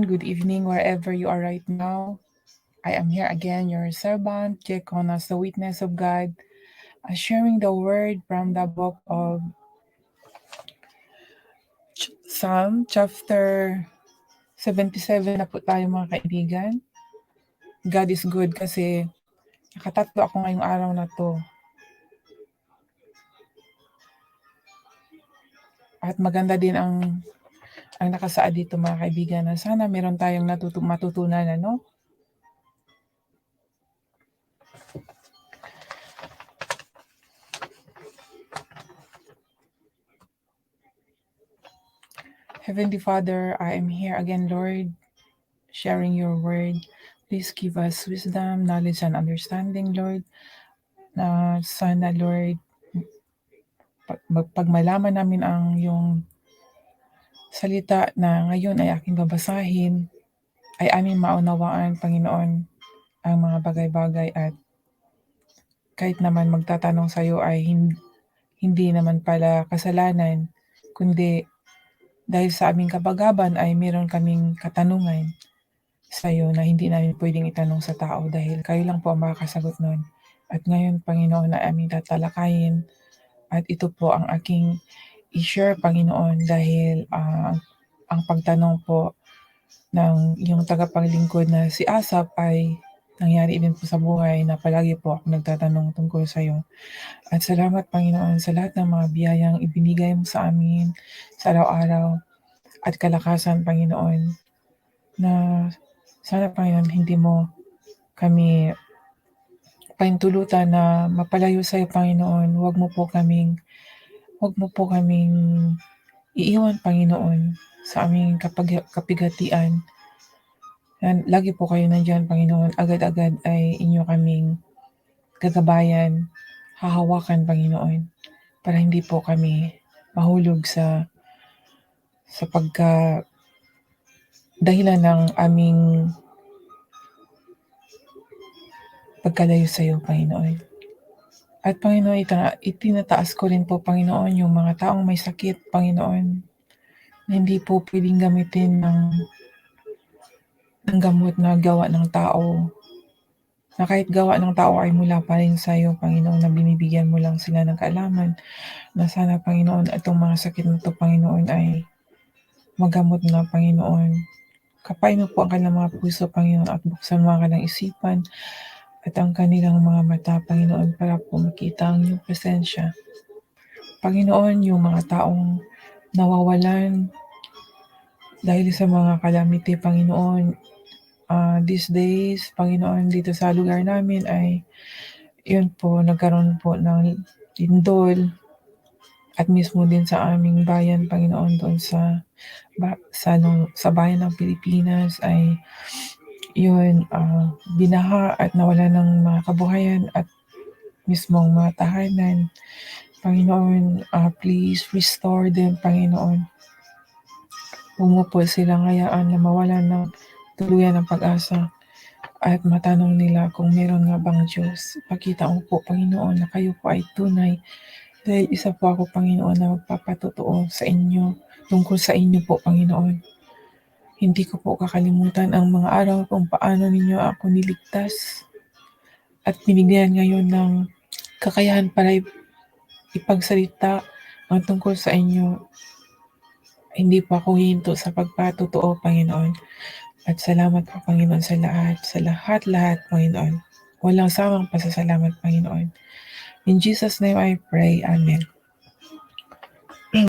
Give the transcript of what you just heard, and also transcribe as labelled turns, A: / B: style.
A: Good evening, wherever you are right now. I am here again, your servant, Jekon, as the witness of God, uh, sharing the word from the book of Psalm, chapter 77 na po tayo mga kaibigan. God is good kasi nakatatlo ako ngayong araw na to. At maganda din ang ang nakasaad dito mga kaibigan na sana meron tayong natutu- matutunan ano Heavenly Father, I am here again, Lord, sharing your word. Please give us wisdom, knowledge, and understanding, Lord. Na sana, Lord, pag, pag malaman namin ang yung salita na ngayon ay aking babasahin, ay aming maunawaan, Panginoon, ang mga bagay-bagay at kahit naman magtatanong sa iyo ay hin- hindi naman pala kasalanan, kundi dahil sa aming kabagaban ay meron kaming katanungan sa iyo na hindi namin pwedeng itanong sa tao dahil kayo lang po ang makakasagot nun. At ngayon, Panginoon, na aming tatalakayin at ito po ang aking i-share, Panginoon, dahil ah, ang pagtanong po ng yung tagapaglingkod na si Asap ay nangyari din po sa buhay na palagi po ako nagtatanong tungkol sa iyo. At salamat, Panginoon, sa lahat ng mga biyayang ibinigay mo sa amin sa araw-araw at kalakasan, Panginoon, na sana, Panginoon, hindi mo kami paintulutan na mapalayo sa iyo, Panginoon. Huwag mo po kaming, huwag mo po kaming iiwan, Panginoon, sa aming kapag, kapigatian. Lagi po kayo nandyan, Panginoon. Agad-agad ay inyo kaming gagabayan, hahawakan, Panginoon, para hindi po kami mahulog sa sa pagka dahilan ng aming pagkalayo sa iyo, Panginoon. At Panginoon, ita- itinataas ko rin po, Panginoon, yung mga taong may sakit, Panginoon, na hindi po pwedeng gamitin ng, ng gamot na gawa ng tao. Na kahit gawa ng tao ay mula pa rin sa iyo, Panginoon, na binibigyan mo lang sila ng kaalaman. Na sana, Panginoon, itong mga sakit na to, Panginoon, ay magamot na, Panginoon. Kapain mo po ang kanilang mga puso, Panginoon, at buksan mo ang kanilang isipan at ang kanilang mga mata, Panginoon, para po ang iyong presensya. Panginoon, yung mga taong nawawalan dahil sa mga calamity, Panginoon, ah, these days, Panginoon, dito sa lugar namin ay yun po, nagkaroon po ng lindol at mismo din sa aming bayan, Panginoon, doon sa ba, sa, sa bayan ng Pilipinas ay yun, ah, binaha at nawala ng mga kabuhayan at mismong mga tahanan. Panginoon, ah, please restore them, Panginoon. Po silang hayaan na mawalan ng tuluyan ng pag-asa at matanong nila kung meron nga bang Diyos. Pakita mo po, Panginoon, na kayo po ay tunay. Dahil isa po ako, Panginoon, na magpapatotoo sa inyo, tungkol sa inyo po, Panginoon. Hindi ko po kakalimutan ang mga araw kung paano ninyo ako niligtas at binigyan ngayon ng kakayahan para ipagsalita ang tungkol sa inyo. Hindi po ako hinto sa pagpatotoo, Panginoon. At salamat po, Panginoon, sa lahat, sa lahat-lahat, Panginoon. Walang sawang pasasalamat, Panginoon. In Jesus' name I pray. Amen.